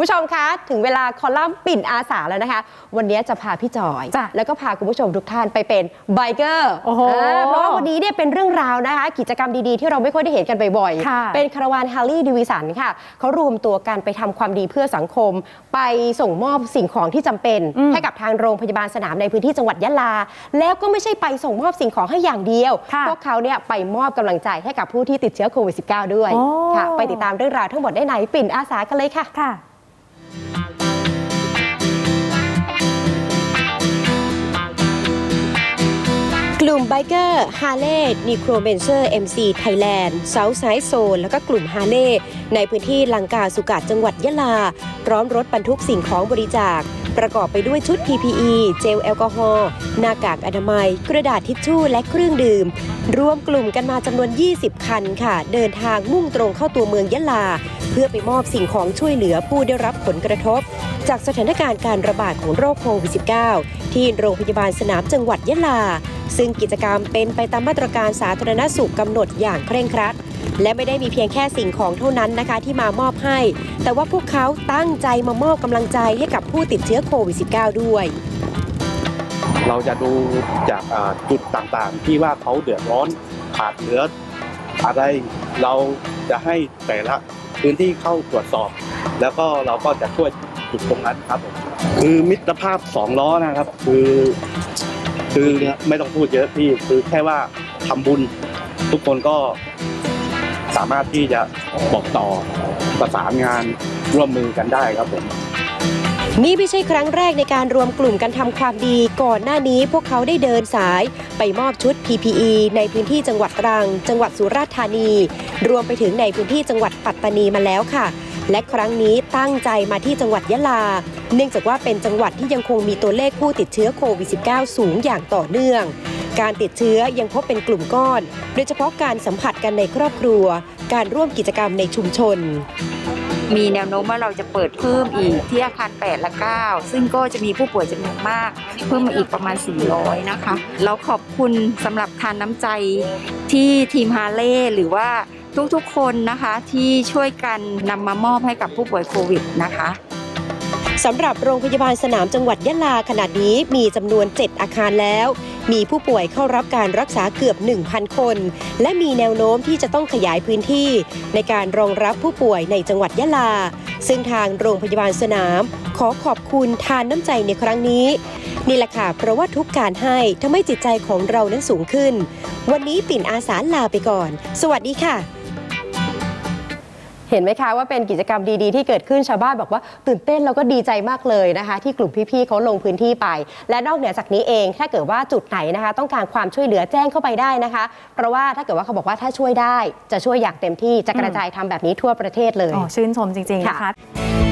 คุณผู้ชมคะ ถึงเวลาคอลัมน์ปิ่นอาสาแล้วนะคะ วันนี้จะพาพี่จอยจ้ะแล้วก็พาคุณผู้ชมทุกท่านไปเป็นไบเกอร์โอ้โหเพราะว่าวันนี้เนี่ยเป็นเรื่องราวนะคะ กิจกรรมดีๆ ที่เราไม่ค่อยได้เห็นกันบ่อยค่ะเป็นคาราวานฮาร์ลีดิวิสันค่ะเขารวมตัวกันไปทำความดีเพื่อสังคม ไปส่งมอบสิ่งของที่จำเป็นอืมให้กับทางโรงพยาบาลสนามในพื้นที่จังหวัดยะลา แล้วก็ไม่ใช่ไปส่งมอบสิ่งของให้อย่างเดียวค่ะพวกเขาเนี่ยไปมอบกำลังใจให้กับผู้ที่ติดเชื้อโควิด -19 ด้วยโอ้ค่ะไปติดตามเรื่องราวทั้งหมดได้ในปิ่นอาสากันเลยค่ะ กลุ่มไบเกอร์ฮาร์เลย์นิโครเบนเซอร์ MC ไทยแลนด์เซาท์ไซด์โซนแล้วก็กลุ่มฮาร์เลย์ในพื้นที่ลังกาสุกัดจังหวัดยะลา พร้อมรถบรรทุกสิ่งของบริจาค ประกอบไปด้วยชุด PPE เจลแอลกอฮอล์หน้ากากอนามัย กระดาษทิชชู่และเครื่องดื่ม รวมกลุ่มกันมาจำนวน 20 คันค่ะ เดินทางมุ่งตรงเข้าตัวเมืองยะลา เพื่อไปมอบสิ่งของช่วยเหลือผู้ได้รับผลกระทบ จากสถานการณ์การระบาดของโรคโควิด -19 ที่โรงพยาบาลสนามจังหวัดยะลา ซึ่งกิจกรรมเป็นไปตามมาตรการสาธารณสุขกำหนดอย่างเคร่งครัด และไม่ได้มีเพียงแค่สิ่งของเท่านั้นนะคะที่มามอบให้ แต่ว่าพวกเขาตั้งใจมามอบกำลังใจให้กับผู้ติดเชื้อโควิด -19 ด้วยเราจะดูจากอ่าจุดต่างๆ ที่ว่าเขาเดือดร้อนขาดเหลืออะไรเราจะให้แต่ละพื้นที่เข้าตรวจสอบ แล้วก็เราก็จะช่วยจุดตรงนั้นครับผมคือมิตรภาพสองล้อนะครับ คือ คือไม่ต้องพูดเยอะพี่คือแค่ว่าทำบุญ ทุกคนก็สามารถที่จะบอกต่อประสานงานร่วมมือกันได้ครับผมนี่ไม่ใช่ครั้งแรกในการรวมกลุ่มกันทำความดี ก่อนหน้านี้พวกเขาได้เดินสาย ไปมอบชุด PPE ในพื้นที่จังหวัดตรัง จังหวัดสุราษฎร์ธานี รวมไปถึงในพื้นที่จังหวัดปัตตานีมาแล้วค่ะ และครั้งนี้ตั้งใจมาที่จังหวัดยะลา เนื่องจากว่าเป็นจังหวัดที่ยังคงมีตัวเลขผู้ติดเชื้อโควิด -19 สูงอย่างต่อเนื่อง การติดเชื้อยังพบเป็นกลุ่มก้อน โดยเฉพาะการสัมผัสกันในครอบครัว การร่วมกิจกรรมในชุมชนมีแนวโน้มว่าเราจะเปิดเพิ่มอีกที่อาคาร8และ 9 ซึ่งก็จะมีผู้ป่วยจำนวนมาก เพิ่มมาอีกประมาณ 400 นะคะแล้วขอบคุณสำหรับทานน้ำใจที่ทีมฮาเล่หรือว่าทุกๆคนนะคะที่ช่วยกันนำมามอบให้กับผู้ป่วยโควิดนะคะ สำหรับโรงพยาบาลสนามจังหวัดยะลาขณะนี้มีจำนวน 7 อาคารแล้ว มีผู้ป่วยเข้ารับการรักษาเกือบ 1,000 คน และมีแนวโน้มที่จะต้องขยายพื้นที่ ในการรองรับผู้ป่วยในจังหวัดยะลา ซึ่งทางโรงพยาบาลสนาม ขอขอบคุณทานน้ำใจในครั้งนี้นี่แหละค่ะเพราะว่าทุกการให้ทำให้จิตใจของเรานั้นสูงขึ้น วันนี้ปิ่นอาสาลาไปก่อน สวัสดีค่ะ เห็นไหมคะว่าเป็นกิจกรรมดีๆ ที่เกิดขึ้นชาวบ้านบอกว่าตื่นเต้นแล้วก็ดีใจมากเลยนะคะ ที่กลุ่มพี่ๆเขาลงพื้นที่ไป และนอกเหนือจากนี้เองถ้าเกิดว่าจุดไหนนะคะ ต้องการความช่วยเหลือแจ้งเข้าไปได้นะคะ เพราะว่าถ้าเกิดว่าเขาบอกว่าถ้าช่วยได้ จะช่วยอย่างเต็มที่จะกระจายทำแบบนี้ทั่วประเทศเลย อ๋อ ชื่นชมจริง ๆ นะคะค่ะ